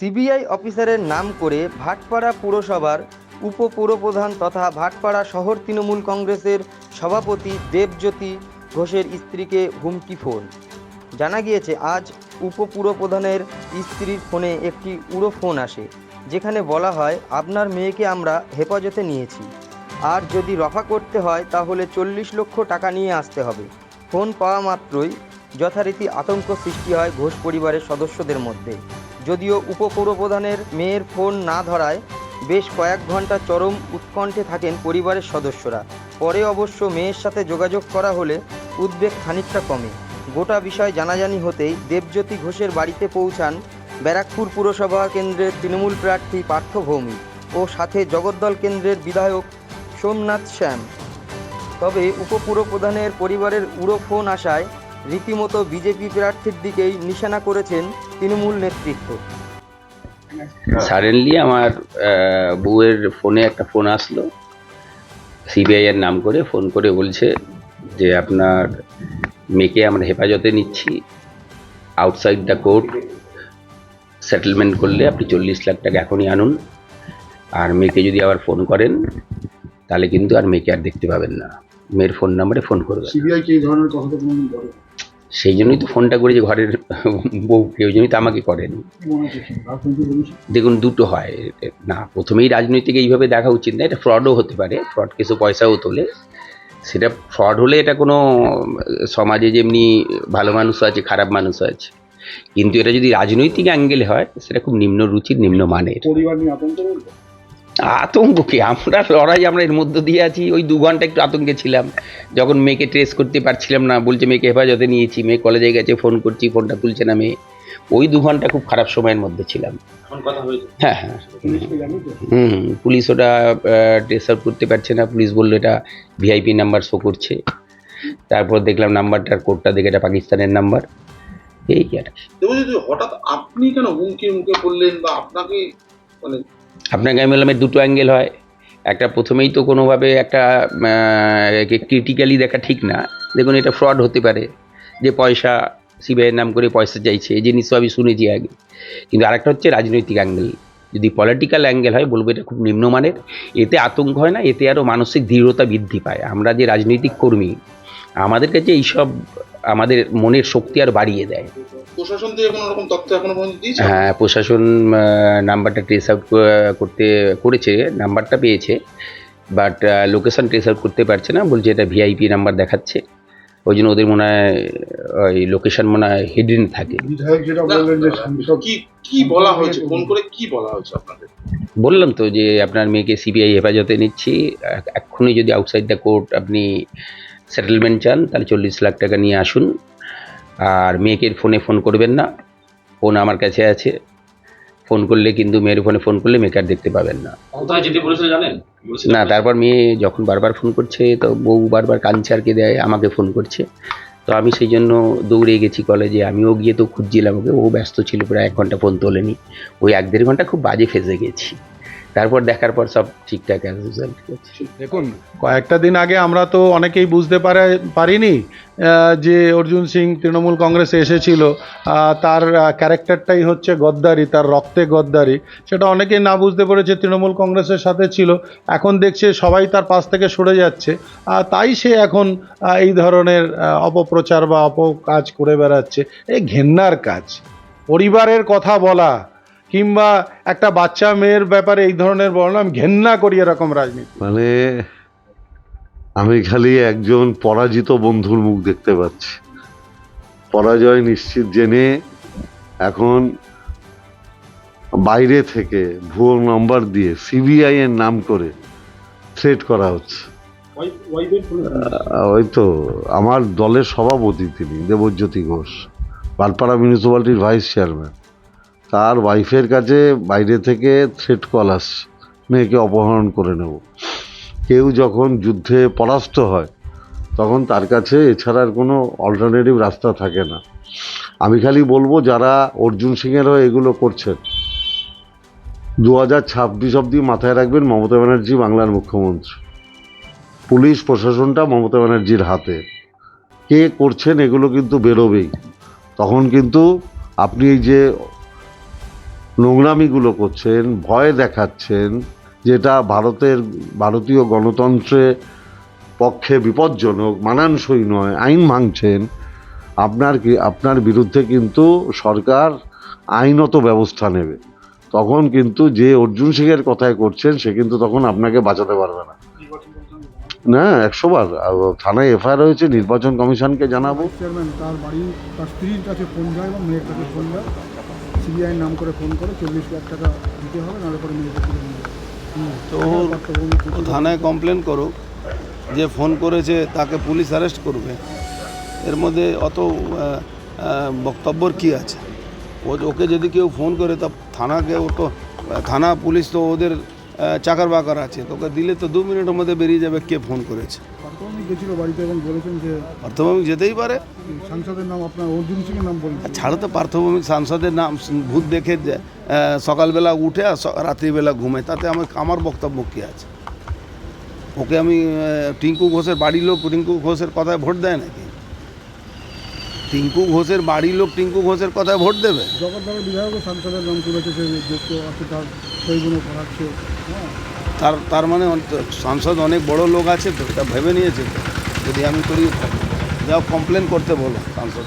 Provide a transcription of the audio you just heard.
CBI অফিসারের নাম করে ভাটপাড়া পুরসভার উপপুরপ্রধান তথা ভাটপাড়া শহর তৃণমূল কংগ্রেসের সভাপতি দেবজ্যোতি ঘোষের স্ত্রীকে হুমকি ফোন। জানা গিয়েছে, আজ উপপুরপ্রধানের স্ত্রীর ফোনে একটি উড়ো ফোন আসে, যেখানে বলা হয়, আপনার মেয়েকে আমরা হেফাজতে নিয়েছি। আর যদি রফা করতে হয়, তাহলে চল্লিশ লক্ষ টাকা নিয়ে আসতে হবে। ফোন পাওয়া মাত্রই যথারীতি আতঙ্ক সৃষ্টি হয় ঘোষ পরিবারের সদস্যদের মধ্যে। যদিও উপপৌরপ্রধানের মেয়ের ফোন না ধরায় বেশ কয়েক ঘণ্টা চরম উৎকণ্ঠে থাকেন পরিবারের সদস্যরা। পরে অবশ্য মেয়ের সাথে যোগাযোগ করা হলে উদ্বেগ খানিকটা কমে। গোটা বিষয় জানাজানি হতেই দেবজ্যোতি ঘোষের বাড়িতে পৌঁছান ব্যারাকপুর পুরসভা কেন্দ্রের তৃণমূল প্রার্থী পার্থ ভৌমিক ও সাথে জগদ্দল কেন্দ্রের বিধায়ক সোমনাথ শ্যাম। তবে উপপুরপ্রধানের পরিবারের উড়ো ফোন আসায় রীতিমতো বিজেপি প্রার্থীর দিকেই নিশানা করেছেন তৃণমূল নেতৃত্ব। সাডেনলি আমার বউয়ের ফোনে একটা ফোন আসলো। সিবিআই এর নাম করে ফোন করে বলছে যে আপনার মেয়েকে আমরা হেফাজতে নিচ্ছি। আউটসাইড দ্য কোর্ট সেটেলমেন্ট করলে আপনি চল্লিশ লাখ টাকা এখনই আনুন। আর মেয়েকে যদি আবার ফোন করেন তাহলে কিন্তু আর মেয়েকে আর দেখতে পাবেন না। মেয়ের ফোন নাম্বারে ফোন করবেন। সিবিআই কি ধরনের কথা। সেই জন্যই তো ফোনটা করেছে ঘরের বউকে ওই জন্যই তো আমাকে করেনি। দেখুন, দুটো হয়। না, প্রথমেই রাজনৈতিক এইভাবে দেখা উচিত না, এটা ফ্রডও হতে পারে, ফ্রড কিছু পয়সাও তোলে। সেটা ফ্রড হলে এটা কোনো, সমাজে যেমনি ভালো মানুষ আছে, খারাপ মানুষ আছে। কিন্তু এটা যদি রাজনৈতিক অ্যাঙ্গেলে হয়, সেটা খুব নিম্ন রুচির নিম্ন মানের আতঙ্ক কি? আমরা লড়াই আমরা এর মধ্যে দিয়ে আছি। ওই দু ঘণ্টা একটু আতঙ্কে ছিলাম। যখন মেয়েকে ট্রেস করতে পারছিলাম না বলছে মেয়েকে হেফাজতে নিয়েছি মেয়ে কলেজে গেছে ফোন করছি ফোনটা তুলছে না মেয়ে। ওই দু ঘণ্টা খুব খারাপ সময়ের মধ্যে ছিলাম। হ্যাঁ হ্যাঁ। হুম হুম, পুলিশ ওটা ট্রেস আউট করতে পারছে না। পুলিশ বলল এটা ভিআইপি নাম্বার শো করছে। তারপর দেখলাম নাম্বারটার কোডটা দেখে এটা পাকিস্তানের নাম্বার এই আর কি। হঠাৎ আপনি কেন হুমকি মুখে পড়লেন বা আপনাকে মানে আপনাকে আমি বললাম দুটো অ্যাঙ্গেল হয়। একটা প্রথমেই তো কোনোভাবে একটা ক্রিটিক্যালি দেখা ঠিক না। দেখুন, এটা ফ্রড হতে পারে, যে পয়সা সিবিআইয়ের নাম করে পয়সা চাইছে, এই জিনিসও আমি শুনেছি আগে। কিন্তু আরেকটা হচ্ছে রাজনৈতিক অ্যাঙ্গেল যদি পলিটিক্যাল অ্যাঙ্গেল হয়, বলব এটা খুব নিম্নমানের। এতে আতঙ্ক হয় না, এতে আরও মানসিক দৃঢ়তা বৃদ্ধি পায়। আমরা যে রাজনৈতিক কর্মী, আমাদের কাছে এইসব আমাদের মনের শক্তি আর বাড়িয়ে দেয়। প্রশাসন থেকে কোনো রকম তথ্য এখনও পর্যন্ত দিয়েছে? হ্যাঁ প্রশাসন নাম্বারটা ট্রেস আউট করতে করেছে নাম্বারটা পেয়েছে বাট লোকেশন ট্রেস আউট করতে পারছে না বলছে এটা ভিআইপি নাম্বার দেখাচ্ছে ওই জন্য ওদের মনে হয় ওই লোকেশন মনে হয় হিডেন থাকে। কি বলা হয়েছে? ফোন করে কি বলা হয়েছে আপনাদের? বললাম তো যে আপনার মেয়েকে সিবিআই হেফাজতে নিচ্ছি এক্ষুনি যদি আউটসাইড দ্য কোর্ট আপনি সেটেলমেন্ট চান তাহলে চল্লিশ লাখ টাকা নিয়ে আসুন। আর মেয়েকে ফোনে ফোন করবেন না ফোন আমার কাছে আছে। ফোন করলে কিন্তু মেয়ের ফোনে ফোন করলে মেয়েকে আর দেখতে পাবেন না। না তারপর মেয়ে যখন বারবার ফোন করছে তো বউ বারবার কাঞ্চারকে দেয় আমাকে ফোন করছে। তো আমি সেই জন্য দৌড়ে গেছি কলেজে আমিও গিয়ে তো খুঁজছিলাম ওকে ও ব্যস্ত ছিল প্রায় এক ঘণ্টা ফোন তোলেনি। ওই এক দেড় ঘণ্টা খুব বাজে ফেসে গেছি। তারপর দেখার পর সব ঠিকঠাক দেখুন কয়েকটা দিন আগে আমরা তো অনেকেই বুঝতে পারে পারিনি যে অর্জুন সিং তৃণমূল কংগ্রেসে এসেছিল তার ক্যারেক্টারটাই হচ্ছে গদ্দারি তার রক্তে গদ্দারি। সেটা অনেকেই না বুঝতে পেরেছে তৃণমূল কংগ্রেসের সাথে ছিল। এখন দেখছে সবাই তার পাশ থেকে সরে যাচ্ছে। তাই সে এখন এই ধরনের অপপ্রচার বা অপকাজ করে বেড়াচ্ছে। এই ঘেন্নার কাজ। পরিবারের কথা বলা কিংবা একটা বাচ্চা মেয়ের ব্যাপারে এই ধরনের বর্ণনা আমি ঘেন্না করি এরকম রাজনীতি। মানে আমি খালি একজন পরাজিত বন্ধুর মুখ দেখতে পাচ্ছি। পরাজয় নিশ্চিত জেনে এখন বাইরে থেকে ভুয়ো নম্বর দিয়ে সিবিআই এর নাম করে থ্রেট করা হচ্ছে। ওই তো আমার দলের সভাপতি তিনি দেবজ্যোতি ঘোষ পালপাড়া মিউনিসিপ্যালিটির ভাইস চেয়ারম্যান তার ওয়াইফের কাছে বাইরে থেকে থ্রেট কল আসছে মেয়েকে অপহরণ করে নেব। কেউ যখন যুদ্ধে পরাস্ত হয়, তখন তার কাছে এছাড়া আর কোনো অল্টারনেটিভ রাস্তা থাকে না। আমি খালি বলব, যারা অর্জুন সিংয়ের হয়ে এগুলো করছেন, দু হাজার ছাব্বিশ অব্দি মাথায় রাখবেন মমতা ব্যানার্জি বাংলার মুখ্যমন্ত্রী। পুলিশ প্রশাসনটা মমতা ব্যানার্জির হাতে। কে করছেন এগুলো কিন্তু বেরোবেই। তখন কিন্তু আপনি এই যে নোংরামিগুলো করছেন, ভয় দেখাচ্ছেন, যেটা ভারতের, ভারতীয় গণতন্ত্রে পক্ষে বিপজ্জনক, মানানসই নয়, আইন ভাঙছেন। আপনার কি, আপনার বিরুদ্ধে কিন্তু সরকার আইনত ব্যবস্থা নেবে। তখন কিন্তু যে অর্জুন সিংয়ের কথায় করছেন, সে কিন্তু তখন আপনাকে বাঁচাতে পারবে না। না, একশো বার থানায় এফআইআর হয়েছে, নির্বাচন কমিশনকে জানাব। চেয়ারম্যান, তার বাড়ি, তার স্ত্রীর কাছে ফোন যায় এবং মেয়ের কাছে ফোন যায়। সিবিআই নাম করে ফোন করে চল্লিশ লাখ টাকা দিতে হবে নাহলে পরে মেয়েকে তুলে নিয়ে। তো থানায় কমপ্লেন করো যে ফোন করেছে তাকে পুলিশ অ্যারেস্ট করবে। এর মধ্যে অত বক্তব্যর কি আছে? ও ওকে যদি কেউ ফোন করে তা থানাকে ও তো থানা পুলিশ তো ওদের চাকার বাকার আছে। তোকে দিলে তো দু মিনিটের মধ্যে বেরিয়ে যাবে কে ফোন করেছে। পার্থভূমি গেছিল বাড়িতে এবং বলেছেন যে পার্থভৌমিক যেতেই পারে। সাংসদের নাম আপনার অর্জুন সিংয়ের নাম বলছেন। আর ছাড়ো তো পার্থভৌমিক সাংসদের নাম ভূত দেখে যে, সকালবেলা উঠে আর রাত্রিবেলা ঘুমে তাতে আমার আমার বক্তব্য কী আছে? ওকে আমি টিঙ্কু ঘোষের বাড়ির লোক টিঙ্কু ঘোষের কথায় ভোট দেয় নাকি? টিঙ্কু ঘোষের বাড়ির লোক টিঙ্কু ঘোষের কথায় ভোট দেবে? জগদ্দলের বিধায়কও সাংসদের নাম তুলেছে সে যোগ্য আছে তার সেইগুলো করাচ্ছে। হ্যাঁ। তার তার মানে সাংসদ অনেক বড় লোক আছে তো এটা ভেবে নিয়েছে যদি আমি করি যাও কমপ্লেন করতে বলো সাংসদ।